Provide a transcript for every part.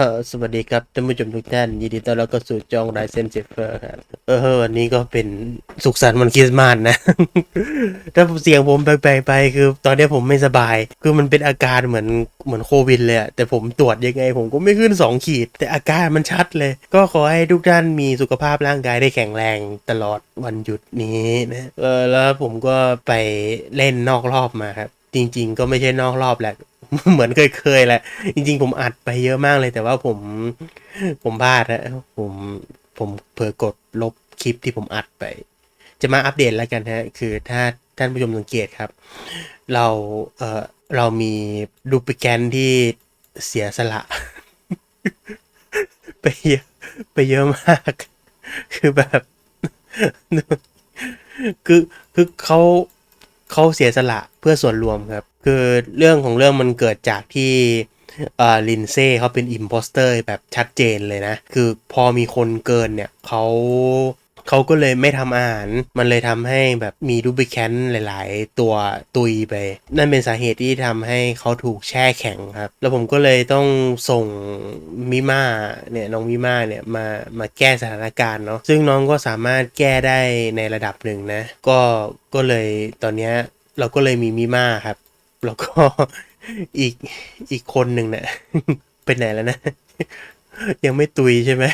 ออสวัสดีครับท่านผู้ชมทุกท่านยินดีต้อนรับเข้าสู่จองไรเซนเซฟเฟอร์ครับเออวันนี้ก็เป็นสุขสันต์วันคริสต์มาสนะ ถ้าเสียงผมแปลกๆไปคือ ตอนนี้ผมไม่สบาย คือมันเป็นอาการเหมือนเหมือนโควิดเลยแต่ผมตรวจยังไง ผมก็ไม่ขึ้น 2 ขีด แต่อาการมันชัดเลย ก็ขอให้ทุกท่านมีสุขภาพร่างกายได้แข็งแรงตลอดวันหยุดนี้นะเออแล้วผมก็ไปเล่นนอกรอบมาครับจริง ๆ ก็ไม่ใช่นอกรอบแหละ เหมือนเคยๆแหละ จริง ๆ ผมอัดไปเยอะมากเลยแต่ว่าผม ผมพลาดนะผมผมเผลอกดลบคลิปที่ผมอัดไป จะมาอัปเดตแล้วกันฮะ คือถ้าท่านผู้ชมสังเกตครับ เราเออเรามีดูปิแกนที่เสียสละ ไปเยอะไปเยอะมาก คือแบบ คือคือเขาเขาเสียสละเพื่อส่วนรวมครับ คือเรื่องของเรื่องมันเกิดจากที่ลินเซ่เขาเป็นอิมโพสเตอร์แบบชัดเจนเลยนะ คือพอมีคนเกินเนี่ยเขาเขาก็เลยไม่ทำอาหาร มันเลยทำให้แบบมีดูบิแคนหลาย ๆ ตัวตุยไป นั่นเป็นสาเหตุที่ทำให้เขาถูกแช่แข็งครับ แล้วผมก็เลยต้องส่งมิม่าเนี่ยน้องมิม่าเนี่ยมามาแก้สถานการณ์เนาะ ซึ่งน้องก็สามารถแก้ได้ในระดับหนึ่งนะ ก็ก็เลยตอนเนี้ยเราก็เลยมีมิม่าครับ แล้วก็อีกอีกคนหนึ่งเนี่ยไปไหนแล้วนะ ยังไม่ตุยใช่ไหม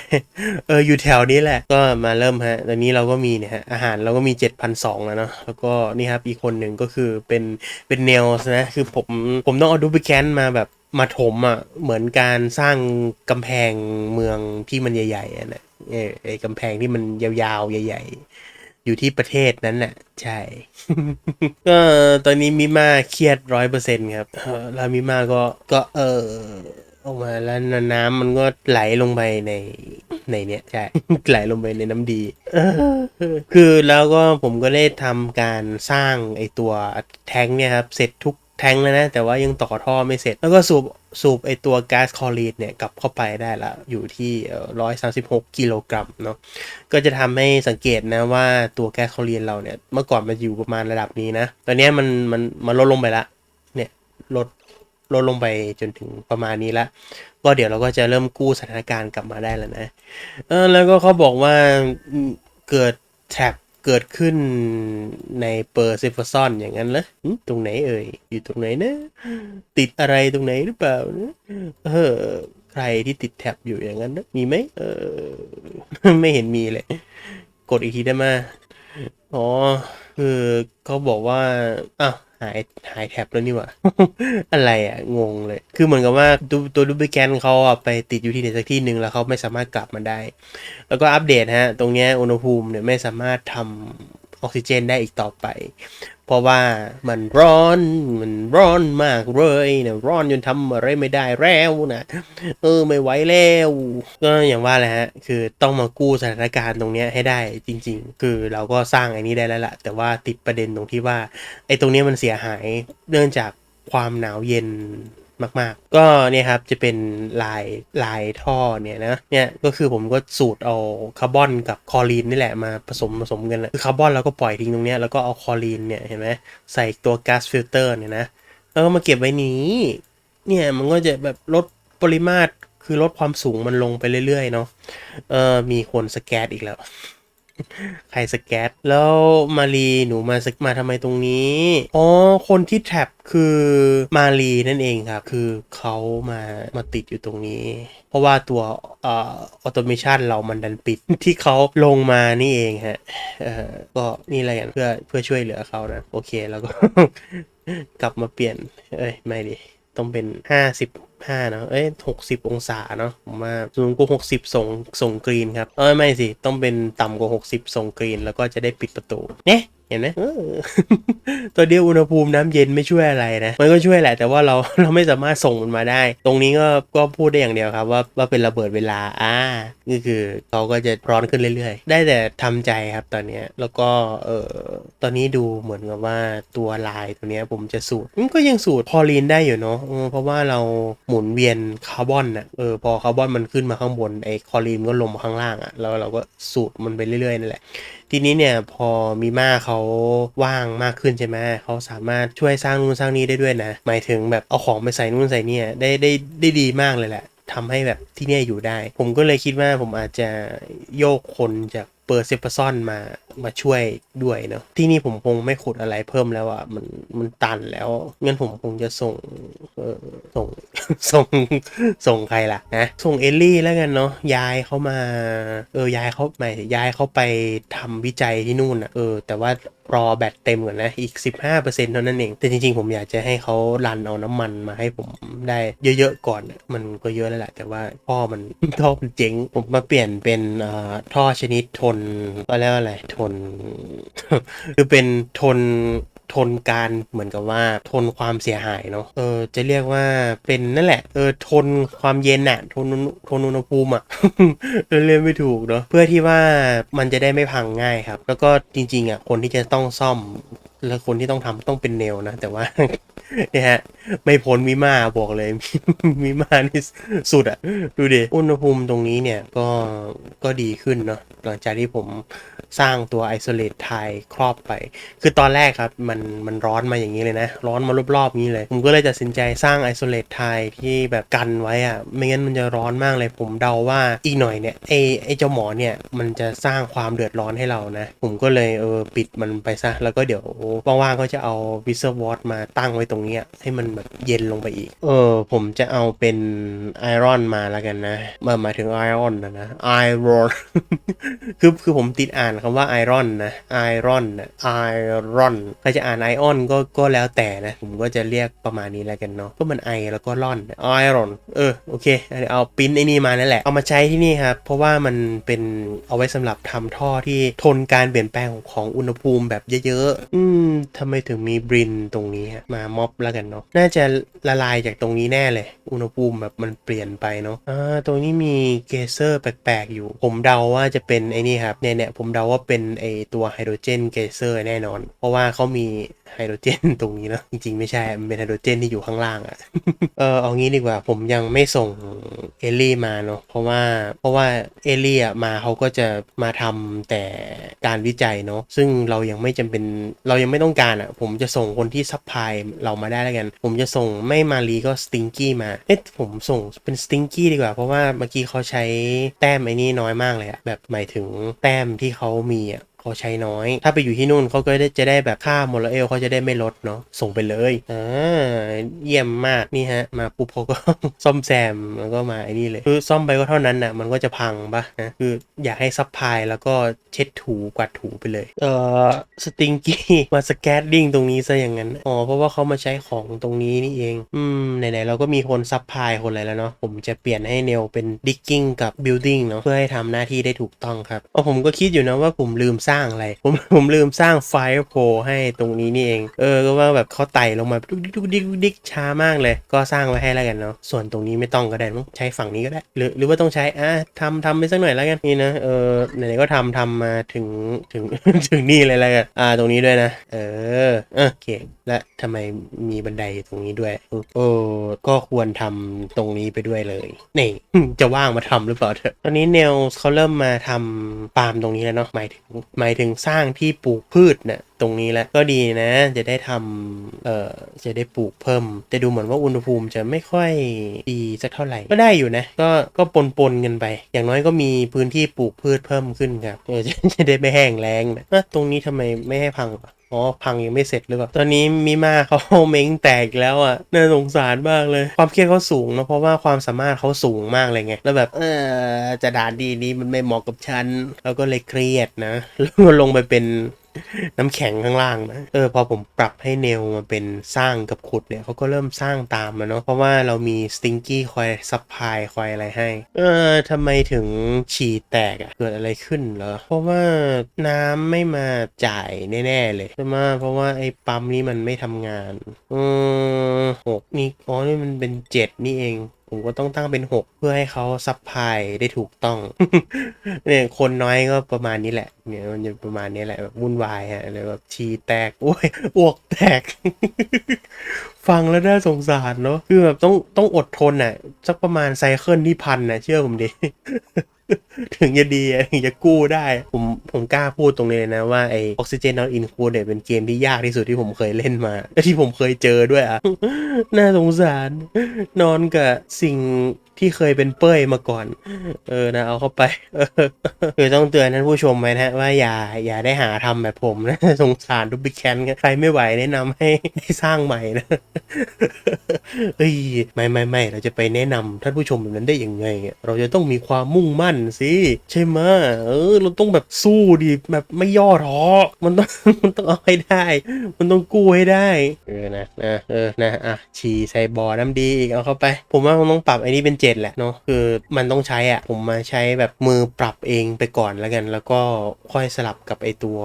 เอออยู่แถวนี้แหละ ก็มาเริ่มฮะตอนนี้เราก็มีเนี่ยฮะอาหารเราก็มี 7,200แล้วเนาะแล้วก็นี่ครับอีกคนหนึ่งก็คือเป็นเป็นเนลส์นะ คือผมผมต้องเอาดูบิแคนมาแบบมาถมอะเหมือนการสร้างกำแพงเมืองที่มันใหญ่ๆอะนะเออไอกำแพงที่มันยาวๆใหญ่ ๆ อยู่ที่ประเทศนั้นแหละใช่ ก็ตอนนี้มิมาเครียดร้อยเปอร์เซ็นต์ครับแล้วมิมาก็ก็เออออกมาแล้วน้ำมันก็ไหลลงไปในในเนี้ยใช่ไหลลงไปในน้ำดี คือแล้วก็ผมก็ได้ทำการสร้างไอตัวแท้งเนี่ยครับ เสร็จทุก แทงแล้วนะ แต่ว่ายังต่อท่อไม่เสร็จ แล้วก็สูบสูบไอตัวก๊าซคอรีนเนี่ยกลับเข้าไปได้ละ อยู่ที่ร้อยสาสิบหกกิโลกรัมเนาะก็จะทำให้สังเกตนะว่าตัวแก๊สคอรีนเราเนี่ยเมื่อก่อนมันอยู่ประมาณระดับนี้นะ ตอนนี้มันมันมันลดลงไปละเนี่ยลดลดลงไปจนถึงประมาณนี้ละก็เดี๋ยวเราก็จะเริ่มกู้สถานการณ์กลับมาได้แล้วนะเออแล้วก็เขาบอกว่าเกิดแท็บ เกิดขึ้นในเปอร์ซิฟซอนอย่างนั้นเหรอตรงไหนเอ่ย อยู่ตรงไหนนะ ติดอะไรตรงไหนหรือเปล่านะเออ ใครที่ติดแท็บอยู่อย่างนั้นนะมีไหมเออ ไม่เห็นมีเลย กดอีกทีได้ไหม อ๋อ คือเขาบอกว่า อ้าว หายหายแท็บแล้วนี่หว่า อะไรอะ งงเลย คือเหมือนกับว่าตัวตัวดูบิแกนเขาอะไปติดอยู่ที่ไหนสักที่หนึ่งแล้วเขาไม่สามารถกลับมาได้ แล้วก็อัปเดตฮะ ตรงเนี้ยอุณหภูมิเนี่ยไม่สามารถทำ ออกซิเจนได้อีกต่อไป เพราะว่ามันร้อนมันร้อนมากเลยนี่ยร้อนจนทำอะไรไม่ได้แล้วนะเออไม่ไหวแล้วก็อย่างว่าแหละฮะคือต้องมากู้สถานการณ์ตรงเนี้ยให้ได้จริง ๆ คือเราก็สร้างไอ้นี้ได้แล้วละแต่ว่าติดประเด็นตรงที่ว่าไอ้ตรงนี้มันเสียหายเนื่องจากความหนาวเย็น มาก ๆ ก็เนี่ยครับจะเป็นลายลายท่อเนี่ยนะเนี่ยก็คือผมก็สูตรเอาคาร์บอนกับคอรีนนี่แหละมาผสมผสมกันนะคือคาร์บอนเราก็ปล่อยทิ้งตรงเนี้ยแล้วก็เอาคอรีนเนี่ยเห็นไหมใส่ตัวก๊าซฟิลเตอร์เนี่ยนะแล้วก็มาเก็บไว้นี้เนี่ยมันก็จะแบบลดปริมาตรคือลดความสูงมันลงไปเรื่อยๆเนาะเออมีคนสแกตอีกแล้ว ใครสแกตแล้วมารีหนูมาสกมาทำไมตรงนี้ อ๋อ คนที่แท็บคือมารีนั่นเองครับ คือเขามามาติดอยู่ตรงนี้ เพราะว่าตัวเอ่อออโตเมชันเรามันดันปิดที่เขาลงมานี่เองฮะเออก็นี่อะไรกันเพื่อเพื่อช่วยเหลือเขานะ โอเคแล้วก็ กลับมาเปลี่ยน เอ้ย ไม่ดิ ต้องเป็นห้าสิบ ห้าเนาะเอ้ยหกสิบองศาเนาะผมว่าสูงกว่าหกสิบส่งส่งกรีนครับเอ้ยไม่สิ ต้องเป็นต่ำกว่าหกสิบส่งกรีน แล้วก็จะได้ปิดประตูเนี่ยเห็นไหมตัวเดียวอุณหภูมิน้ำเย็นไม่ช่วยอะไรนะ มันก็ช่วยแหละแต่ว่าเราเราไม่สามารถส่งมันมาได้ ตรงนี้ก็ก็พูดได้อย่างเดียวครับ ว่าว่าเป็นระเบิดเวลาอ่านี่คือเขาก็จะร้อนขึ้นเรื่อยๆ ได้แต่ทำใจครับตอนเนี้แล้วก็เออตอนนี้ดูเหมือนกับว่าตัวลายตัวเนี้ยผมจะสูตรมันก็ยังสูตรพอลีนได้อยู่เนาะเออเพราะว่าเราหมุนเวียนคาร์บอนน่ะเออพอคาร์บอนมันขึ้นมาข้างบนไอ้คลอรีนก็ลงมาข้างล่างอะ่ะแล้วเราก็สูตรมันไปเรื่อยๆนั่นแหละ ทีนี้เนี่ยพอมีมาเขาว่างมากขึ้นใช่ไหมเขาสามารถช่วยสร้างนู่นสร้างนี่ได้ด้วยนะ หมายถึงแบบเอาของไปใส่นู่นใส่เนี่ยได้ได้ได้ดีมากเลยแหละทำให้แบบที่เนี่ยอยู่ได้ ผมก็เลยคิดว่าผมอาจจะโยกคนจากเปอร์เซปซอนมา มาช่วยด้วยเนาะที่นี่ผมคงไม่ขุดอะไรเพิ่มแล้วอะมันมันตันแล้วงั้นผมคงจะส่งเออส่งส่งส่งใครล่ะนะส่งเอลลี่แล้วกันเนาะย้ายเขามา เออย้ายเขาไม่ย้ายเขาไปทำวิจัยที่นู่นอะเออ แต่ว่ารอแบตเต็มก่อนนะ อีก 15%เท่านั้นเอง แต่จริงๆ ผมอยากจะให้เขารันเอาน้ำมันมาให้ผมได้เยอะๆ ก่อน มันก็เยอะแล้วแหละ แต่ว่าท่อมันท่อมันเจ๊ง ผมมาเปลี่ยนเป็นอ่อท่อชนิดทนก็แล้วอะไรทนคือเป็นทนทนการเหมือนกับว่าทนความเสียหายเนาะเออจะเรียกว่าเป็นนั่นแหละเออทนความเย็นอะทนทนอุณหภูมิอะเรียนไม่ถูกเนาะเพื่อที่ว่ามันจะได้ไม่พังง่ายครับ แล้วก็จริงๆอะคนที่จะต้องซ่อม แล้วคนที่ต้องทำต้องเป็นเนลนะ แต่ว่า เนี่ยฮะ ไม่พ้นมิมาบอกเลยมิมานี่สุดอะดูดิอุณหภูมิตรงนี้เนี่ยก็ก็ดีขึ้นเนาะหลังจากที่ผมสร้างตัว isolate tile ครอบไป คือตอนแรกครับ มันมันร้อนมาอย่างนี้เลยนะ ร้อนมารอบๆนี้เลย ผมก็เลยตัดสินใจสร้าง isolate tile ที่แบบกันไว้อะไม่งั้นมันจะร้อนมากเลย ผมเดาว่าอีกหน่อยเนี่ยไอไอเจ้าหมอเนี่ยมันจะสร้างความเดือดร้อนให้เรานะ ผมก็เลยเออปิดมันไปซะแล้วก็เดี๋ยวว่างๆก็จะเอา w i s e r w a t มาตั้งไว้ตรงเนี้ยให้มันแบบเย็นลงไปอีก เออ ผมจะเอาเป็นไอรอนมาแล้วกันนะมาหมายถึงไอรอนนะนะไอรอนคือคือผมติดอ่านคำว่าไอรอนนะไอรอนไอรอนใครจะอ่านไอออนก็ก็แล้วแต่นะ ผมก็จะเรียกประมาณนี้แล้วกันเนาะก็มันไอแล้วก็ร่อนไอรอนเออโอเคเอาปิ้นไอ้นี่มานั่นแหละ เอามาใช้ที่นี่ครับเพราะว่ามันเป็นเอาไว้สำหรับทำท่อที่ทนการเปลี่ยนแปลงของของอุณหภูมิแบบเยอะๆอืมทำไมถึงมีบรินตรงนี้มาม็อบแล้วกันเนาะน่าจะละลายจากตรงนี้แน่เลย อุณหภูมิแบบมันเปลี่ยนไปเนาะอ่าตรงนี้มีเกเซอร์แปลกๆอยู่ ผมเดาว่าจะเป็นไอ้นี่ครับเนี่ยเนี่ยผมเดาว่าเป็นไอตัวไฮโดรเจนเกเซอร์แน่นอน เพราะว่าเขามี ไฮโดรเจนตรงนี้นะจริงๆไม่ใช่ มันเป็นไฮโดรเจนที่อยู่ข้างล่างอะเออเอางี้ดีกว่า ผมยังไม่ส่งเอลลี่มาเนาะ เพราะว่า เพราะว่าเอลลี่อะมาเขาก็จะมาทำแต่การวิจัยเนาะ ซึ่งเรายังไม่จำเป็น เรายังไม่ต้องการอะ ผมจะส่งคนที่ซัพพลายเรามาได้แล้วกัน ผมจะส่งไม่มารีก็สติงกี้มา เอ๊ะผมส่งเป็นสติงกี้ดีกว่า เพราะว่าเมื่อกี้เขาใช้แต้มไอ้นี่น้อยมากเลยอะแบบหมายถึงแต้มที่เขามีอะ เขาใช้น้อย ถ้าไปอยู่ที่นู่นเขาก็ได้จะได้แบบค่าโมลเอลเขาจะได้ไม่ลดเนาะส่งไปเลยอ่าเยี่ยมมากนี่ฮะ มาปุ๊บเขาก็ ซ่อมแซมแล้วก็มาไอ้นี่เลยคือซ่อมไปก็เท่านั้นน่ะมันก็จะพังปะนะคืออยากให้ซัพพายแล้วก็เช็ดถูกวาดถูไปเลยเอ่อสติงกี้มาสแกตดิ้งตรงนี้ซะอย่างนั้นอ๋อเพราะว่าเขามาใช้ของตรงนี้นี่เอง อืมไหนๆเราก็มีคนซัพพายคนอะไรแล้วเนาะผมจะเปลี่ยนให้เนลเป็นดิกกิ้งกับบิลดิ้งเนาะเพื่อให้ทำหน้าที่ได้ถูกต้องครับอ๋อผมก็คิดอยู่นะว่าผมลืมสร้างอะไร ผมผมลืมสร้างไฟโพให้ตรงนี้นี่เอง เออก็ว่าแบบเขาไต่ลงมาดุกดิกดุกดิกดุกดิกช้ามากเลย ก็สร้างไว้ให้แล้วกันเนาะส่วนตรงนี้ไม่ต้องก็ได้มั้งใช้ฝั่งนี้ก็ได้ หรือหรือว่าต้องใช้อะทำทำไปสักหน่อยแล้วกันนี่นะเออไหนๆก็ทำทำมาถึงถึงถึงนี่เลยแล้วกันอ่าตรงนี้ด้วยนะ เออโอเค และทำไมมีบันไดตรงนี้ด้วยโอ้ก็ควรทำตรงนี้ไปด้วยเลยนี่จะว่างมาทำหรือเปล่าเถอะตอนนี้เนลเขาเริ่มมาทำปาล์มตรงนี้แล้วเนาะหมายถึงหมายถึงสร้างที่ปลูกพืชเนี่ยตรงนี้แหละก็ดีนะ จะได้ทำเอ่อจะได้ปลูกเพิ่ม แต่ดูเหมือนว่าอุณหภูมิจะไม่ค่อยดีสักเท่าไหร่ ก็ได้อยู่นะ ก็ก็ปนปนกันไป อย่างน้อยก็มีพื้นที่ปลูกพืชเพิ่มขึ้นครับเออจะจะได้ไม่แห้งแล้งนะตรงนี้ทำไมไม่ให้พังวะ อ๋อพังยังไม่เสร็จหรือเปล่าตอนนี้มีมาเขาเม้งแตกอีกแล้วอะน่าสงสารมากเลย ความเครียดเขาสูงนะเพราะว่าความสามารถเขาสูงมากเลยไงแล้วแบบเออจะด่านดีนี้มันไม่เหมาะกับฉันแล้วก็เลยเครียดนะแล้วก็ลงไปเป็น น้ำแข็งข้างล่างนะเออพอผมปรับให้เนลมาเป็นสร้างกับขุดเนี่ยเขาก็เริ่มสร้างตามมาเนาะเพราะว่าเรามีสติงกี้คอยซัพพลายคอยอะไรให้ เออทำไมถึงฉี่แตกอะเกิดอะไรขึ้นเหรอ เพราะว่าน้ำไม่มาจ่ายแน่ๆเลยใช่ไหมเพราะว่าไอ้ปั๊มนี้มันไม่ทำงานอืมหกนี่อ๋อนี่มันเป็นเจ็ดนี่เอง ผมก็ต้องตั้งเป็น 6 เพื่อให้เขาซัพพลายได้ถูกต้อง เนี่ยคนน้อยก็ประมาณนี้แหละ เนี่ยมันจะประมาณนี้แหละแบบวุ่นวายฮะเลยแบบชีแตกโอ้ยอ้วกแตก ฟังแล้วน่าสงสารเนาะคือแบบต้องต้องอดทนอะสักประมาณไซเคิลที่พันน่ะเชื่อผมดิ ถึงจะดีถึงจะกู้ได้ ผมผมกล้าพูดตรงนี้เลยนะว่าไอ Oxygen Not Included เป็นเกมที่ยากที่สุดที่ผมเคยเล่นมาและที่ผมเคยเจอด้วยอะ น่าสงสาร นอนกับสิ่งที่เคยเป็นเป้ยมาก่อน เออนะเอาเข้าไปคือต้องเตือนท่านผู้ชมไว้นะว่าอย่าอย่าได้หาทำแบบผมนะสงสารดูบิแคนใครไม่ไหวแนะนำให้ให้สร้างใหม่นะเอ้ยไม่ไม่ไม่เราจะไปแนะนำท่านผู้ชมแบบนั้นได้ยังไง เราจะต้องมีความมุ่งมั่นสิใช่ไหมเออ เราต้องแบบสู้ดิแบบไม่ย่อท้อมันต้องมันต้องเอาให้ได้ มันต้องกู้ให้ได้ เออนะนะเออนะอะฉี่ใส่บ่อน้ำดีอีกเอาเข้าไป ผมว่าผมต้องปรับไอ้นี่เป็นเจ็ดแหละเนาะคือมันต้องใช้อะผมมาใช้แบบมือปรับเองไปก่อนแล้วกัน แล้วก็ค่อยสลับกับไอ้ตัว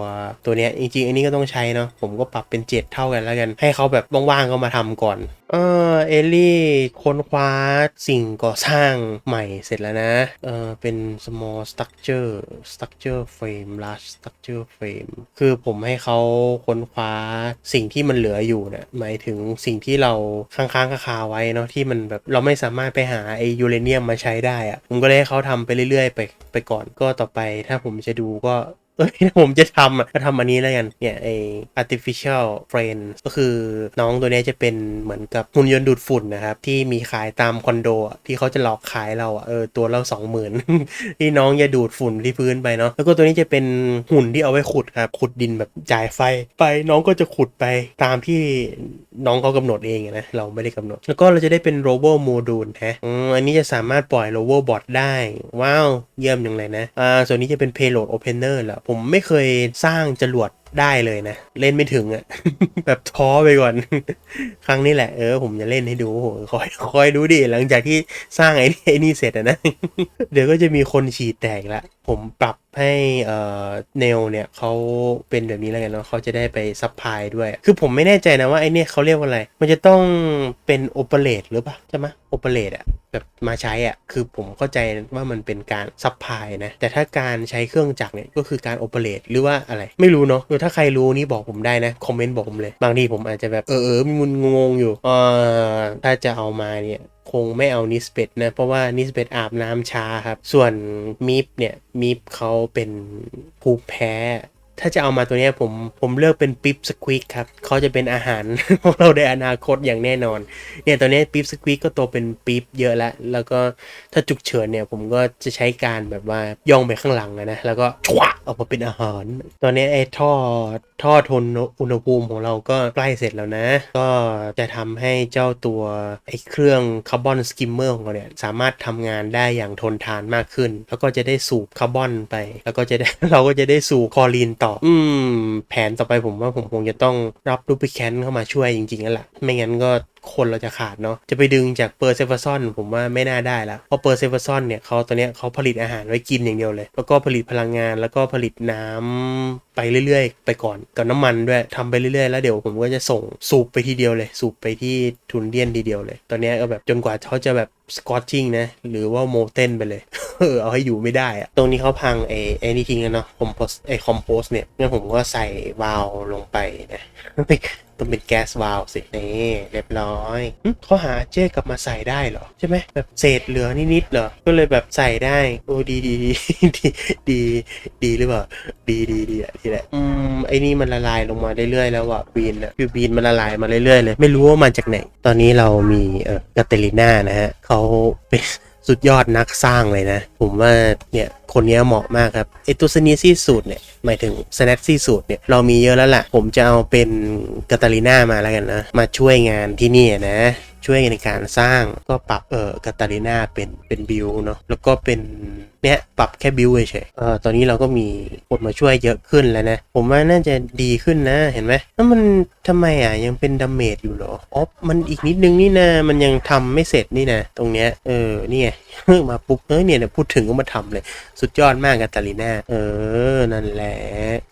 ตัวเนี้ยจริงๆอันนี้ก็ต้องใช้เนาะผมก็ปรับเป็นเจ็ดเท่ากันแล้วกัน ให้เขาแบบว่างๆก็มาทำก่อน เออเอลลี่ค้นคว้าสิ่งก่อสร้างใหม่เสร็จแล้วนะ เออเป็น small structure structure frame large structure frame คือผมให้เขาค้นคว้าสิ่งที่มันเหลืออยู่เนี่ยหมายถึงสิ่งที่เราค้างๆคาๆไว้เนาะที่มันแบบเราไม่สามารถไปหาไอยูเรเนียมมาใช้ได้อะผมก็เลยให้เขาทำไปเรื่อยๆ ไปไปก่อนก็ต่อไปถ้าผมจะดูก็ เอ้ยผมจะทำอะก็ทำอันนี้แล้วกันเนี่ยไอ artificial friend ก็คือน้องตัวนี้จะเป็นเหมือนกับหุ่นยนต์ดูดฝุ่นนะครับ ที่มีขายตามคอนโดที่เขาจะหลอกขายเราอะเออตัวเราสองหมื่นที่น้องจะดูดฝุ่นที่พื้นไปเนาะแล้วก็ตัวนี้จะเป็นหุ่นที่เอาไว้ขุดครับขุดดินแบบจ่ายไฟ ไปน้องก็จะขุดไปตามที่ น้องเขากำหนดเองนะ เราไม่ได้กำหนด แล้วก็เราจะได้เป็นโรโบโมดูลฮะอือันนี้จะสามารถปล่อยโรโบบอทได้ ว้าว เยี่ยมอย่างไรนะ อ่า ส่วนนี้จะเป็น payload opener แหละผมไม่เคยสร้างจรวด ได้เลยนะ เล่นไม่ถึงอะแบบท้อไปก่อน ครั้งนี้แหละ เออ ผมจะเล่นให้ดูโอ้โหคอยคอยดูดิหลังจากที่สร้างไอ้นี่ไอ้นี่เสร็จอะนะ เดี๋ยวก็จะมีคนฉีดแตกละผมปรับให้เอ่อเนลเนี่ยเขาเป็นแบบนี้แล้วกันเนาะเขาจะได้ไปซัพพลายด้วย คือผมไม่แน่ใจนะว่าไอ้นี่เขาเรียกว่าอะไร มันจะต้องเป็นโอเปเรตหรือเปล่าใช่ไหมโอเปเรตอะ แบบมาใช้อะคือผมเข้าใจว่ามันเป็นการซัพพลายนะ แต่ถ้าการใช้เครื่องจักรเนี่ยก็คือการโอเปเรตหรือว่าอะไรไม่รู้เนาะเออถ้าใครรู้นี่บอกผมได้นะ คอมเมนต์บอกผมเลย บางทีผมอาจจะแบบเออเออมึนงงอยู่เออถ้าจะเอามาเนี่ยคงไม่เอานิสเบตนะ เพราะว่านิสเบตอาบน้ำช้าครับ ส่วนมิฟเนี่ยมิฟเขาเป็นภูมิแพ้ ถ้าจะเอามาตัวนี้ผมผมเลือกเป็นปิ๊บสควิกครับเขาจะเป็นอาหารของเราในอนาคตอย่างแน่นอน เนี่ยตัวนี้ปิ๊บสควิกก็โตเป็นปิ๊บเยอะแล้ว แล้วก็ถ้าจุกเฉินเนี่ยผมก็จะใช้การแบบว่าย่องไปข้างหลังนะแล้วก็ชวะออกมาเป็นอาหาร ตอนนี้ไอ้ท่อ ท่อทนอุณหภูมิของเราก็ใกล้เสร็จแล้วนะ ก็จะทำให้เจ้าตัวไอ้เครื่องคาร์บอนสกิมเมอร์ของเราเนี่ยสามารถทำงานได้อย่างทนทานมากขึ้น แล้วก็จะได้สูบคาร์บอนไป แล้วก็จะได้เราก็จะได้สูบคอรีนต่อ อืม แผนต่อไปผมว่าผมคงจะต้องรับรูปิแคนเข้ามาช่วยจริงๆนั่นแหละไม่งั้นก็ คนเราจะขาดเนาะจะไปดึงจากเปอร์เซฟซอนผมว่าไม่น่าได้ละเพราะเปอร์เซฟซอนเนี่ยเขาตัวเนี้ยเขาผลิตอาหารไว้กินอย่างเดียวเลย แล้วก็ผลิตพลังงานแล้วก็ผลิตน้ำไปเรื่อยๆ ไปก่อนกับน้ำมันด้วยทำไปเรื่อยๆ แล้วเดี๋ยวผมก็จะส่งสูบไปทีเดียวเลย สูบไปที่ทุนเดียนทีเดียวเลย ตอนเนี้ยก็แบบจนกว่าเขาจะแบบ สกอตชิ่งนะ หรือว่าโมเทนไปเลย เออ เอาให้อยู่ไม่ได้อะตรงนี้เขาพังไอ้ไอ้นี่ทิ้งกันเนาะคอมโพสไอ้คอมโพสเนี่ยงั้นผมก็ใส่วาลลงไปนะต้องเป็นแก๊สวาล์วสินี่เรียบร้อยเขาหาเจ้กลับมาใส่ได้เหรอ ใช่ไหมแบบเศษเหลือนิดๆเหรอ ก็เลยแบบใส่ได้ โอ้ดีดีดีดีดีหรือเปล่า ดีดีดีอะดีแหละอืมไอ้นี่มันละลายลงมาเรื่อยๆแล้วอะบีนอะคือบีนมันละลายมาเรื่อยๆเลย ไม่รู้ว่ามาจากไหน ตอนนี้เรามีเออกาเตลิน่านะฮะเขาเป็นสุดยอดนักสร้างเลยนะ ผมว่าเนี่ยคนนี้เหมาะมากครับไอตัวสเนียซี่สูตรเนี่ยหมายถึงสแนปซี่สูตรเนี่ยเรามีเยอะแล้วล่ะผมจะเอาเป็นกาตาลิน่ามาแล้วกันนะ มาช่วยงานที่นี่นะ ช่วยในการสร้างก็ปรับเออกาตาลิน่าเป็นเป็นบิวเนาะแล้วก็เป็นเนี่ยปรับแค่บิวเฉยเออตอนนี้เราก็มีคนมาช่วยเยอะขึ้นแล้วนะ ผมว่าน่าจะดีขึ้นนะเห็นไหมแล้วมันทำไมอะยังเป็นดาเมจอยู่เหรออ๋อมันอีกนิดนึงนี่นะมันยังทำไม่เสร็จนี่นะตรงเนี้ยเออนี่ไงมาปุ๊บเอ้ยเนี่ยพูดถึงก็มาทำเลย สุดยอดมากกาตาลิน่าเออนั่นแหละ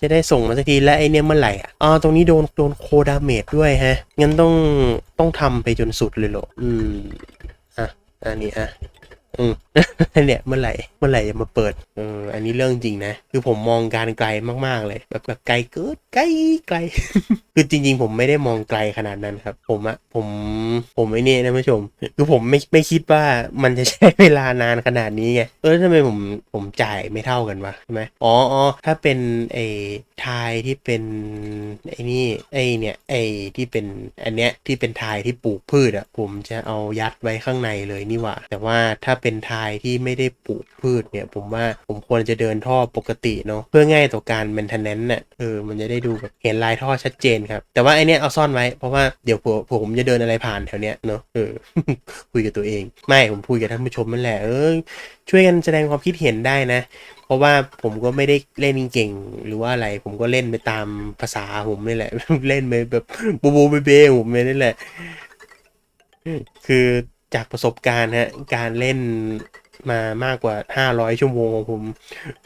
จะได้ส่งมาสักทีแล้วไอเนี่ยเมื่อไหร่อะอ๋อตรงนี้โดนโดนโคดาเมจด้วยฮะงั้นต้องต้องทำไปจนสุดเลยเหรออืมอะอันนี้อะ อืมเนี่ยเมื่อไหร่เมื่อไหร่จะมาเปิดเอออันนี้เรื่องจริงนะ คือผมมองการไกลมากๆเลย แบบแบบไกลเกินไกลไกล คือจริง ๆ ผมไม่ได้มองไกลขนาดนั้นครับ ผมอะผมผมไอ้นี่นะผู้ชม คือผมไม่ไม่คิดว่ามันจะใช้เวลานานขนาดนี้ไงเออทำไมผมผมจ่ายไม่เท่ากันวะใช่ไหมอ๋ออ๋อถ้าเป็นไอ้ทายที่เป็นไอ้นี่ไอ้เนี่ยไอ้ที่เป็นอันเนี้ยที่เป็นทายที่ปลูกพืชอะผมจะเอายัดไว้ข้างในเลยนี่หว่าแต่ว่าถ้าเป็นทายที่ไม่ได้ปลูกพืชเนี่ย ผมว่าผมควรจะเดินท่อปกติเนาะเพื่อง่ายต่อการ maintenance เนี่ยเออมันจะได้ดูแบบเห็นลายท่อชัดเจนครับ แต่ว่าไอเนี้ยเอาซ่อนไว้เพราะว่าเดี๋ยวผมผมจะเดินอะไรผ่านแถวเนี้ยเนาะเออคุยกับตัวเอง ไม่ผมคุยกับท่านผู้ชมนั่นแหละเออช่วยกันแสดงความคิดเห็นได้นะ เพราะว่าผมก็ไม่ได้เล่นเก่งหรือว่าอะไร ผมก็เล่นไปตามภาษาผมนี่แหละ เล่นไปแบบบูบูเบเบ้ผมนี่แหละ คือ จากประสบการณ์ฮะการเล่นมามากกว่า 500 ชั่วโมงของผม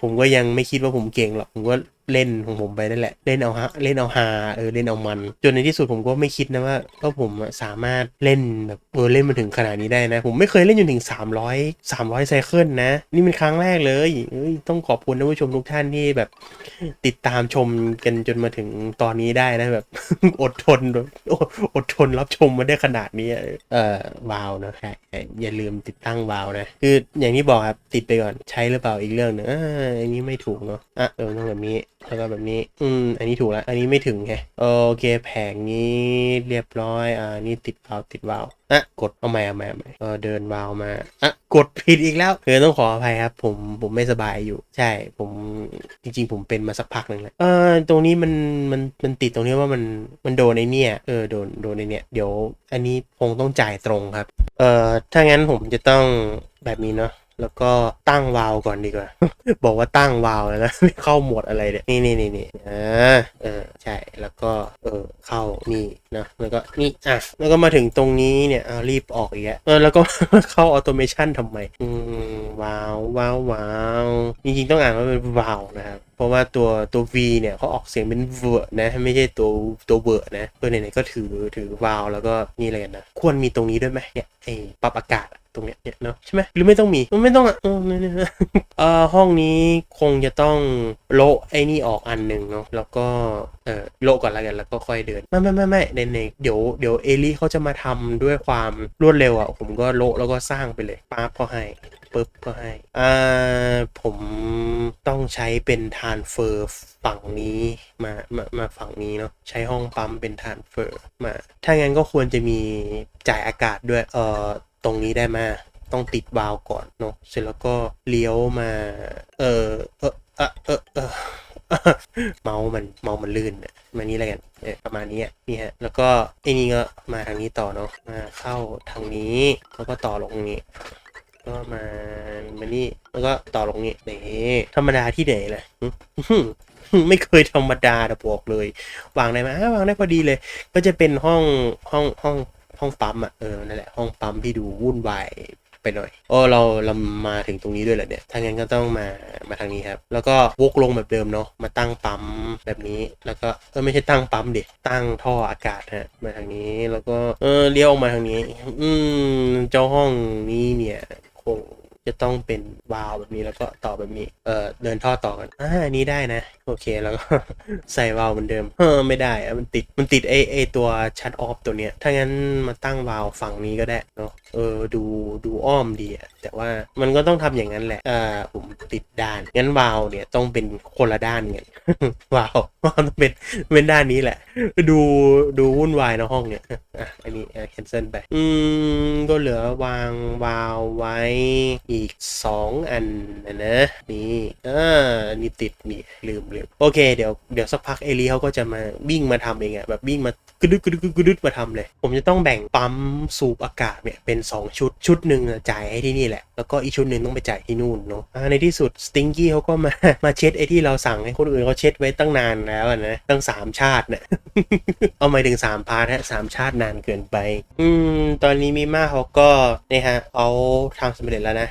ผมก็ยังไม่คิดว่าผมเก่งหรอก ผมก็เล่นของผมไปนั่นแหละ เล่นเอาฮะเล่นเอาฮาเออเล่นเอามัน จนในที่สุดผมก็ไม่คิดนะว่าว่าผมสามารถเล่นแบบเออเล่นมาถึงขนาดนี้ได้นะ ผมไม่เคยเล่นจนถึง 300 300ไซเคิลนะ นี่เป็นครั้งแรกเลยเอ้ยต้องขอบคุณท่านผู้ชมทุกท่านที่แบบติดตามชมกันจนมาถึงตอนนี้ได้นะแบบ อดทนอดอดทนรับชมมาได้ขนาดนี้เออวาวนะใช่อย่าลืมติดตั้งวาวนะ คืออย่างที่บอกครับติดไปก่อนใช้หรือเปล่าอีกเรื่องหนึงอ่าอันนี้ไม่ถูกเนาะอะเออต้องแบบนี้แล้วก็แบบนี้ อืม อันนี้ถูกแล้ว อันนี้ไม่ถึงไง โอเค แผงนี้เรียบร้อย อ่า นี่ติดวาล์วติดวาล์วอะ กดเอาใหม่เอาใหม่เอาใหม่เออเดินวาล์วมา อะ กดผิดอีกแล้วคือต้องขออภัยครับ ผม ผมไม่สบายอยู่ ใช่ ผม จริง ๆ ผมเป็นมาสักพักหนึ่งแล้ว เออตรงนี้มัน มัน มันติดตรงนี้ว่ามัน มันโดนไอเนี่ย เออ โดน โดนไอเนี่ย เดี๋ยว อันนี้คงต้องจ่ายตรงครับ เออถ้างั้นผมจะต้องแบบนี้เนาะ แล้วก็ตั้งวาล์วก่อนดีกว่า บอกว่าตั้งวาล์วแล้วนะไม่เข้าหมดอะไรเนี่ยนี่นี่นี่นี่อ่าเออใช่แล้วก็เออเข้านี่นะแล้วก็นี่อะแล้วก็มาถึงตรงนี้เนี่ยเอารีบออกอีกแล้วเออแล้วก็เข้าออโตเมชันทำไมอืมวาลววาลววาล์วจริงๆต้องอ่านว่าเป็นวาล์วนะครับเพราะว่าตัวตัว V เนี่ยเขาออกเสียงเป็นเวอร์นะ ไม่ใช่ตัวตัวเวอร์นะเพื่อนไหนๆก็ถือถือวาล์วแล้วก็นี่อะไรกันนะ ควรมีตรงนี้ด้วยไหมเนี่ยไอปรับอากาศ ตรงเนี้ยเนี่ยเนาะใช่ไหมหรือไม่ต้องมีมันไม่ต้องอะเออเนี่ยเนี่ยอ่อห้องนี้คงจะต้องโละไอ้นี่ออกอันหนึ่งเนาะแล้วก็เออโละก่อนแล้วกันแล้วก็ค่อยเดินไม่ไม่ไม่ไม่ในในเดี๋ยวเดี๋ยวเอลี่เขาจะมาทำด้วยความรวดเร็วอะผมก็โละแล้วก็สร้างไปเลยป๊าบก็ให้ปึ๊บก็ให้อ่าผมต้องใช้เป็นทานเฟอร์ฝั่งนี้มามามาฝั่งนี้เนาะใช้ห้องปั๊มเป็นทานเฟอร์มาถ้างั้นก็ควรจะมีจ่ายอากาศด้วยเอ่อ ตรงนี้ได้มาต้องติดวาล์วก่อนเนาะเสร็จแล้วก็เลี้ยวมา เออเออเออเออเออเมาส์มันเมาส์มันลื่นมานี้แล้วกันเออประมาณนี้นี่ฮะแล้วก็ไอ้นี่ก็มาทางนี้ต่อเนาะมาเข้าทางนี้แล้วก็ต่อลงนี้ก็มามานี่แล้วก็ต่อลงนี้นี่ธรรมดาที่ไหนเลยไม่เคยธรรมดาแต่บอกเลย วางได้ไหมวางได้พอดีเลย ก็จะเป็นห้องห้องห้อง ห้องปั๊มอะเออนั่นแหละห้องปั๊มที่ดูวุ่นวายไปหน่อยโอ้เราเรามาถึงตรงนี้ด้วยเหรอเนี่ยถ้างั้นก็ต้องมามาทางนี้ครับ แล้วก็วกลงแบบเดิมเนาะมาตั้งปั๊มแบบนี้ แล้วก็เออไม่ใช่ตั้งปั๊มเดิตั้งท่ออากาศฮะมาทางนี้แล้วก็เออเลี้ยวออกมาทางนี้ อืมเจ้าห้องนี้เนี่ยคง จะต้องเป็นวาล์วแบบนี้แล้วก็ต่อแบบนี้ เออเดินท่อต่อกันอ่าอันนี้ได้นะ โอเคแล้วก็ ใส่วาล์วเหมือนเดิมเออไม่ได้อะมันติดมันติดไอไอตัวชัดออฟตัวเนี้ย ถ้างั้นมาตั้งวาล์วฝั่งนี้ก็ได้เนาะเออดูดูอ้อมดีอะแต่ว่ามันก็ต้องทำอย่างนั้นแหละอ่าผมติดด้าน งั้นวาล์วเนี่ยต้องเป็นคนละด้านกันวาล์ววาล์วต้องเป็นเป็นด้านนี้แหละ ดูดูวุ่นวายในะห้องเนี่ยอะอันนี้อะ cancel ไปอืมก็เหลือวางวาล์วไว้อีก 2 อันนะนะนี่อ่านนี้ติดนี่ลืมลืมโอเคเดี๋ยวเดี๋ยวสักพักเอลีเขาก็จะมาวิ่งมาทำเองอะแบบวิ่งมากระดึกกระดึกกระดึกมาทำเลย ผมจะต้องแบ่งปั๊มสูบอากาศเนี่ยเป็น 2 ชุดชุดหนึ่งจ่ายให้ที่นี่แหละ แล้วก็อีกชุดหนึ่งต้องไปจ่ายที่นู่นเนาะในที่สุดสติงกี้เขาก็มามาเช็ดไอ้ที่เราสั่งให้คนอื่นเขาเช็ดไว้ตั้งนานแล้วนะตั้งสามชาตินะเอามาถึงสามพาร์ทฮะสามชาตินานเกินไป อืมตอนนี้มีมาเขาก็เนี่ยฮะเอาทำสำเร็จแล้วนะ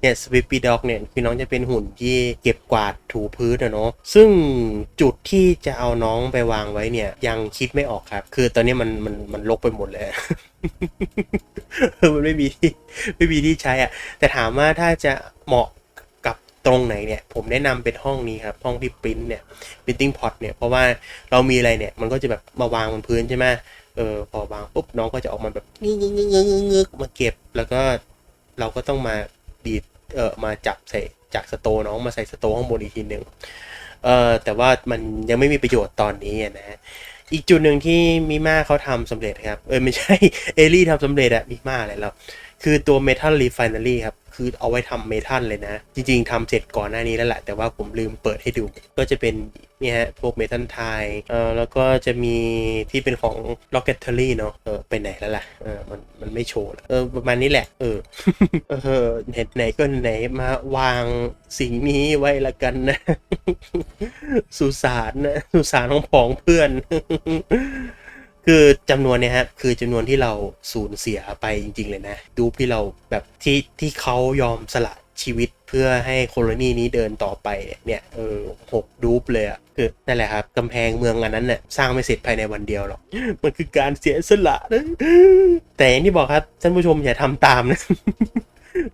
เนี่ยสวิปปี้ด็อกเนี่ยคือน้องจะเป็นหุ่นที่เก็บกวาดถูพื้นอะเนาะซึ่งจุดที่จะเอาน้องไปวางไว้เนี่ยยังคิดไม่ออกครับ คือตอนนี้มันมันมันลกไปหมดเลยมันไม่มีที่ไม่มีที่ใช้อะแต่ถามว่าถ้าจะเหมาะกับตรงไหนเนี่ยผมแนะนำเป็นห้องนี้ครับ ห้องที่ปริ้นเนี่ย printing pot เนี่ยเพราะว่าเรามีอะไรเนี่ยมันก็จะแบบมาวางบนพื้นใช่ไหมเออพอวางปุ๊บน้องก็จะออกมาแบบงึกงึกงึกงึกงึกงึกมาเก็บแล้วก็เราก็ต้องมา ดีดเออมาจับใส่จากสโตน้องมาใส่สโตข้างบนอีกทีหนึ่งเออแต่ว่ามันยังไม่มีประโยชน์ตอนนี้นะนะอีกจุดหนึ่งที่มิม่าเขาทำสำเร็จครับ เออไม่ใช่เอลี่ทำสำเร็จอะมิม่าอะไรแล้ว คือตัว Metal Refinery ครับ คือเอาไว้ทำเมทัลเลยนะ จริงๆทำเสร็จก่อนหน้านี้แล้วแหละ แต่ว่าผมลืมเปิดให้ดู ก็จะเป็นเนี่ยฮะพวกเมทัลไทยเอ่อแล้วก็จะมีที่เป็นของ Rocketry เนาะเออไปไหนแล้วล่ะเออมันมันไม่โชว์ล้วเออประมาณนี้แหละ เออเออไหนไหนก็ไหนมาวางสิ่งนี้ไว้ละกันนะ สุสานนะ สุสานของผองเพื่อน คือจำนวนเนี่ยฮะคือจำนวนที่เราสูญเสียไปจริง ๆ เลยนะดูปที่เราแบบที่ที่เขายอมสละชีวิตเพื่อให้โคโลนีนี้เดินต่อไปเนี่ยเออหกดูปเลยอะคือนั่นแหละครับกำแพงเมืองอันนั้นเนี่ยสร้างไม่เสร็จภายในวันเดียวหรอก มันคือการเสียสละนะแต่อย่างที่บอกครับท่านผู้ชมอย่าทำตามนะ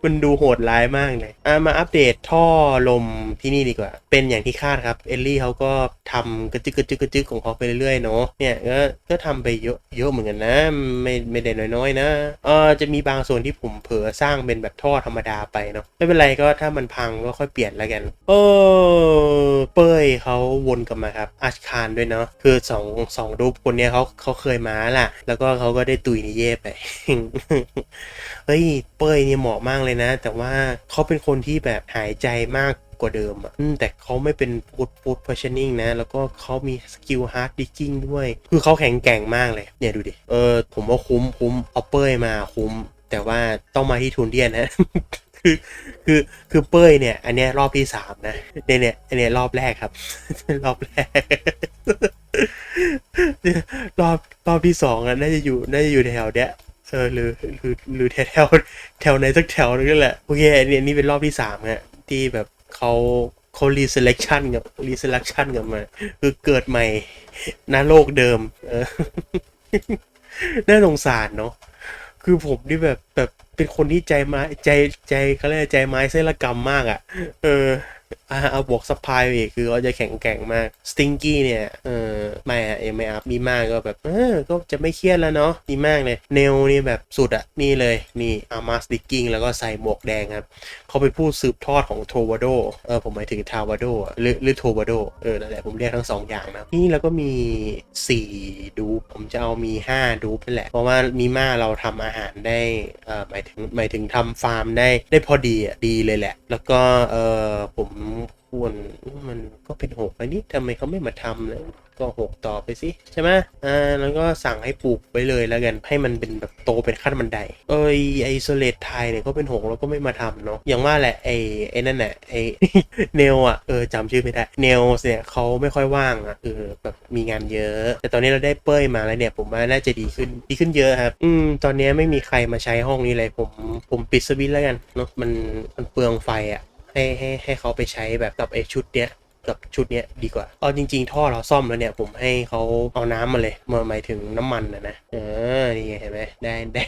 มันดูโหดร้ายมากเลยอะมาอัปเดตท่อลมที่นี่ดีกว่า เป็นอย่างที่คาดครับ เอลลี่เขาก็ทำกระจึกกระจึกกระจึกของเขาไปเรื่อยๆเนาะ เนี่ยก็ก็ทำไปเยอะเยอะเหมือนกันนะ ไม่ไม่ได้น้อยๆนะเออจะมีบางส่วนที่ผมเผลอสร้างเป็นแบบท่อธรรมดาไปเนาะ ไม่เป็นไรก็ถ้ามันพังก็ค่อยเปลี่ยนแล้วกันเออเป้ยเขาวนกลับมาครับอาชคารด้วยเนาะ คือสองสองรูปคนเนี้ยเขาเขาเคยมาล่ะ แล้วก็เขาก็ได้ตุยนิเย่ไป เฮ้ยเป้ยเนี่ยเหมาะมากเลยนะ แต่ว่าเขาเป็นคนที่แบบหายใจมากกว่าเดิมอะแต่เขาไม่เป็นฟูดฟูดเพชชั่นิ่งนะ แล้วก็เขามีสกิลฮาร์ดดิกิ้งด้วย คือเขาแข็งแกร่งมากเลย เนี่ยดูดิ เออ ผมว่าคุ้มคุ้มเอาเป้ยมาคุ้ม แต่ว่าต้องมาที่ทุนเดียนนะคือคือคือเป้ยเนี่ย อันนี้รอบที่สามนะเนี่ยเนี่ยอันนี้รอบแรกครับ รอบแรก รอบรอบที่สองน่าจะอยู่น่าจะอยู่แถวเนี้ย ออหรือหรือหรือแถวแถวแถวไหนสักแถวนึงนั่นแหละโอเคอันนี้นี่เป็นรอบที่สามฮะที่แบบเขาเขารีเซเลคชันกับรีเซเลคชันกันมาคือเกิดใหม่หน้าโลกเดิม เออน่าสงสารเนาะคือผมนี่แบบแบบเป็นคนที่ใจไม้ใจใจเขาเรียกใจไม้เส้นละกรรมมากอะ่ะ เออ เอาบวกสปายไปอีกคือเขาจะแข็งแกร่งมากสติงกี้เนี่ยเออไม่อะยังไม่อัพมีมากก็แบบเออก็จะไม่เครียดแล้วเนาะดีมากเลยเนลนี่แบบสุดอะนี่เลยนี่อามาสติกกิ้งแล้วก็ใส่หมวกแดงครับเขาเป็นผู้สืบทอดของโทวาโดเออผมหมายถึงทาวาโดหรือหรือโทวาโดเออนั่นแหละผมเรียกทั้งสองอย่างนะนี่แล้วก็มี 4 ดูผมจะเอามี 5 ดูปนั่นแหละ เพราะว่ามีมาเราทำอาหารได้เอ่อหมายถึงหมายถึงทำฟาร์มได้ได้พอดีอะดีเลยแหละ แล้วก็เออผมควรมันก็เป็นหกอันนี้ทำไมเขาไม่มาทำเลยก็หกต่อไปสิใช่ไหมอ่าแล้วก็สั่งให้ปลูกไปเลยแล้วกันให้มันเป็นแบบโตเป็นขั้นบันได เอ้ยไอโซเลตไทยเนี่ยก็เป็นหกแล้วก็ไม่มาทำเนาะอย่างว่าแหละไอไอนั่นแหละไอเนลอะเออจำชื่อไม่ได้เนลเนี่ยเขาไม่ค่อยว่างอะเออแบบมีงานเยอะ แต่ตอนนี้เราได้เป้ยมาแล้วเนี่ยผมว่าน่าจะดีขึ้นดีขึ้นเยอะครับ อืมตอนนี้ไม่มีใครมาใช้ห้องนี้เลยผมผมปิดสวิตช์แล้วกันเนาะมันมันเปลืองไฟอะ ให้ให้ให้เขาไปใช้แบบกับไอชุดเนี้ยกับชุดเนี้ยดีกว่าเอาจริง ๆ ท่อเราซ่อมแล้วเนี่ยผมให้เขาเอาน้ำมาเลยมาหมายถึงน้ำมันนะนะเออนี่ไงเห็นไหมได้ได้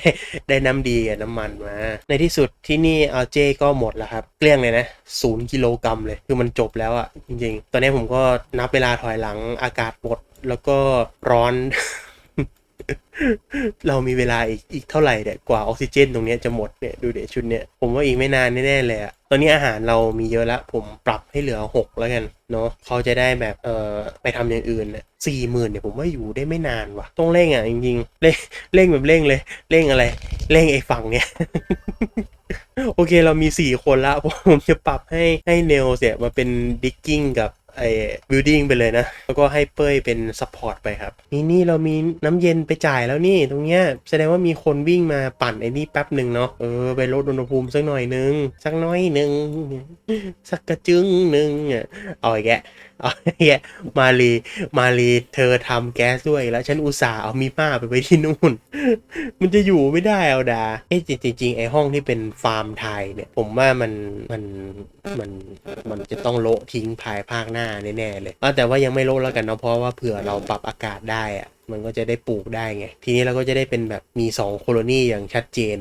ได้น้ำดีกับน้ำมันมา ในที่สุดที่นี่เอาเจก็หมดแล้วครับ เกลี้ยงเลยนะศูนย์กิโลกรัมเลย คือมันจบแล้วอะจริง ๆ ตอนนี้ผมก็นับเวลาถอยหลังอากาศหมดแล้วก็ร้อน เรามีเวลาอีกอีกเท่าไหร่เนี่ยกว่าออกซิเจนตรงเนี้ยจะหมดเนี่ยดูเดี๋ยวชุดเนี้ยผมว่าอีกไม่นานแน่ๆเลยอะตอนนี้อาหารเรามีเยอะล้วผมปรับให้เหลือหกแล้วกันเนาะเขาจะได้แบบเอ่อไปทำอย่างอื่นเนี่ยสี่หมื่นเนี่ยผมว่าอยู่ได้ไม่นานว่ะ ต้องเร่งอะจริงๆเร่งเร่งแบบเร่งเลยเร่งอะไรเร่งไอ้ฝั่งเนี่ยโอเคเรามีสี่คนละผมจะปรับให้ให้เนลเสียมาเป็นดิกกิ้งกับ ไอ้ building ไปเลยนะ แล้วก็ให้เป้ยเป็น support ไปครับ นี่นี่เรามีน้ำเย็นไปจ่ายแล้วนี่ตรงเนี้ยแสดงว่ามีคนวิ่งมาปั่นไอ้นี่แป๊บหนึ่งเนาะเออไปลดอุณหภูมิสักหน่อยนึงสักน้อยหนึ่งสักกระจึงหนึงอะเอาอีกแกเอาเฮียมาลีมาลีเธอทำแก๊สด้วยแล้วฉันอุตส่าห์เอามีม่าไปไว้ที่นู่น มันจะอยู่ไม่ได้เอาดาเอ้ยจริงๆไอ้ห้องที่เป็นฟาร์มไทยเนี่ย ผมว่ามันมันมันมันจะต้องโละทิ้งภายภาคหน้าแน่ๆเลยแต่ว่ายังไม่โละแล้วกันเนาะเพราะว่าเผื่อเราปรับอากาศได้อะมันก็จะได้ปลูกได้ไง ทีนี้เราก็จะได้เป็นแบบมีสองโคโลนีอย่างชัดเจน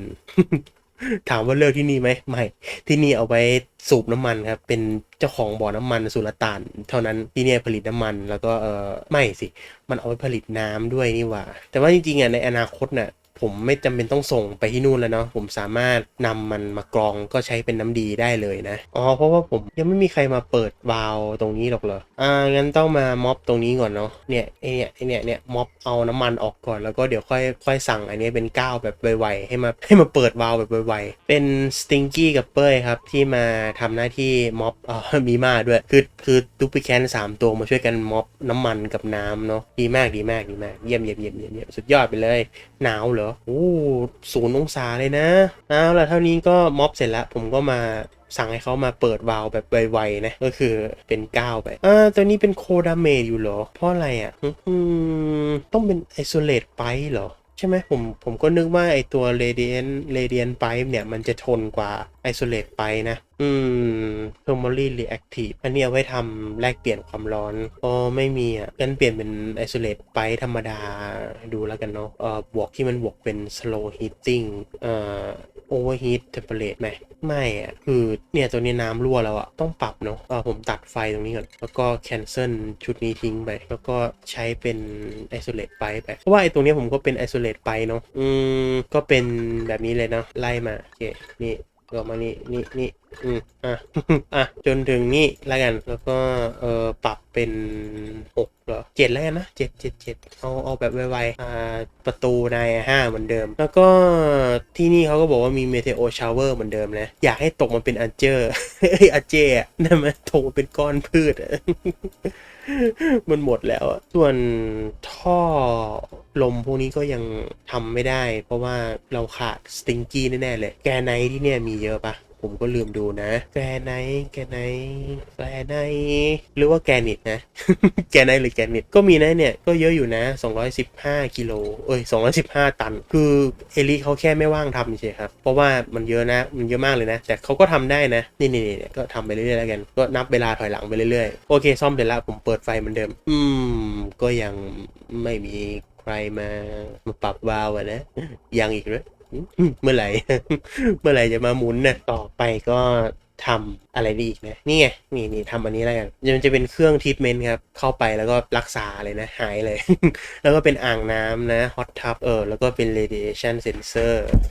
ถามว่าเลือกที่นี่ไหมไม่ ที่นี่เอาไว้สูบน้ำมันครับ เป็นเจ้าของบ่อน้ำมันสุลต่าน เท่านั้นที่นี่ผลิตน้ำมันแล้วก็เออไม่สิ มันเอาไว้ผลิตน้ำด้วยนี่ว่า แต่ว่าจริงๆอะในอนาคตน่ะ ผมไม่จำเป็นต้องส่งไปที่นู่นแล้วเนาะผมสามารถนำมันมากรองก็ใช้เป็นน้ำดีได้เลยนะอ๋อเพราะว่าผมยังไม่มีใครมาเปิดวาล์วตรงนี้หรอกเหรออ่างั้นต้องมาม็อบตรงนี้ก่อนเนาะเนี่ยไอเนี่ยไอเนี่ยเนี่ยม็อบเอาน้ำมันออกก่อนแล้วก็เดี๋ยวค่อยค่อยสั่งอันนี้เป็นก้าวแบบไวๆให้มาให้มาเปิดวาล์วแบบไวๆเป็นสติงกี้กับเป้ยครับที่มาทำหน้าที่ม็อบอ่ามีมาด้วยคือคือดูปิแคนสามตัวมาช่วยกันม็อบน้ำมันกับน้ำเนาะดีมากดีมากดีมากเยี่ยมเยี่ยมเยี่ยมเยี่ยมเยี่ยมสุดยอดไปเลยหนาวเหรอโอ้ศูนย์องศาเลยนะเอาล่ะเท่านี้ก็ม็อบเสร็จแล้ว ผมก็มาสั่งให้เขามาเปิดวาล์วแบบไวๆนะ ก็คือเป็นก้าวไปอ่าตัวนี้เป็นโคดาเมดอยู่เหรอ เพราะอะไรอะต้องเป็นไอโซเลตไปเหรอ ใช่ไหมผมผมก็นึกว่าไอตัวเรเดียนเรเดียนไปเนี่ย มันจะทนกว่า isolate ไปนะ อืม thermally reactive อันนี้เอาไว้ทำแลกเปลี่ยนความร้อนอ๋อไม่มีอะงั้นเปลี่ยนเป็น isolate ไปธรรมดาดูแล้วกันเนาะ เอ่อ บวกที่มันบวกเป็น slow heating เอ่อ overheat temperature ไหมไม่อะ คือเนี่ยตัวนี้น้ำรั่วแล้วอะ ต้องปรับเนาะเออผมตัดไฟตรงนี้ก่อน แล้วก็ cancel ชุดนี้ทิ้งไป แล้วก็ใช้เป็น isolate ไปไป เพราะว่าไอ้ตรงนี้ผมก็เป็น isolate ไปเนาะ อืม ก็เป็นแบบนี้เลยเนาะ ไล่มา โอเค นี่ ก็มานี่นี่นี่อืมอะอะจนถึงนี่แล้วกัน แล้วก็เออปรับเป็นหกเหรอเจ็ดแล้วกันนะเจ็ดเจ็ดเจ็ดเอาเอาแบบไวๆอ่าประตูในห้าเหมือนเดิม แล้วก็ที่นี่เขาก็บอกว่ามีเมเทโอชาวเวอร์เหมือนเดิมนะ อยากให้ตกมันเป็นอันเจอร์เอ้ยอันเจอะนั่นมันตกมาเป็นก้อนพืช มันหมดแล้วอะส่วนท่อลมพวกนี้ก็ยังทำไม่ได้ เพราะว่าเราขาดสติงกี้แน่ๆเลย แกไนท์ที่เนี่ยมีเยอะปะ ผมก็ลืมดูนะ แกไนแกไนแกไนหรือว่าแกนิตนะ แกไนหรือแกนิตก็มีนะเนี่ย ก็เยอะอยู่นะ 215 กิโลเอ้ย 215 ตัน คือเอลิเขาแค่ไม่ว่างทำเฉยครับ เพราะว่ามันเยอะนะ มันเยอะมากเลยนะ แต่เขาก็ทำได้นะ นี่นี่นี่ก็ทำไปเรื่อยๆแล้วกัน ก็นับเวลาถอยหลังไปเรื่อยๆ โอเคซ่อมเสร็จแล้วผมเปิดไฟเหมือนเดิม อืม ก็ยังไม่มีใครมามาปรับวาล์วอะนะ ยังอีกเลย เมื่อไหร่ เมื่อไหร่จะมาหมุนนะต่อไปก็ทำอะไรดีอีกนะนี่ไงนี่นี่ทำอันนี้แล้วกันมันจะเป็นเครื่องทรีทเมนต์ครับ เข้าไปแล้วก็รักษาเลยนะ หายเลย แล้วก็เป็นอ่างน้ำนะฮอตทับเออแล้วก็เป็นเรดิเอชันเซนเซอร์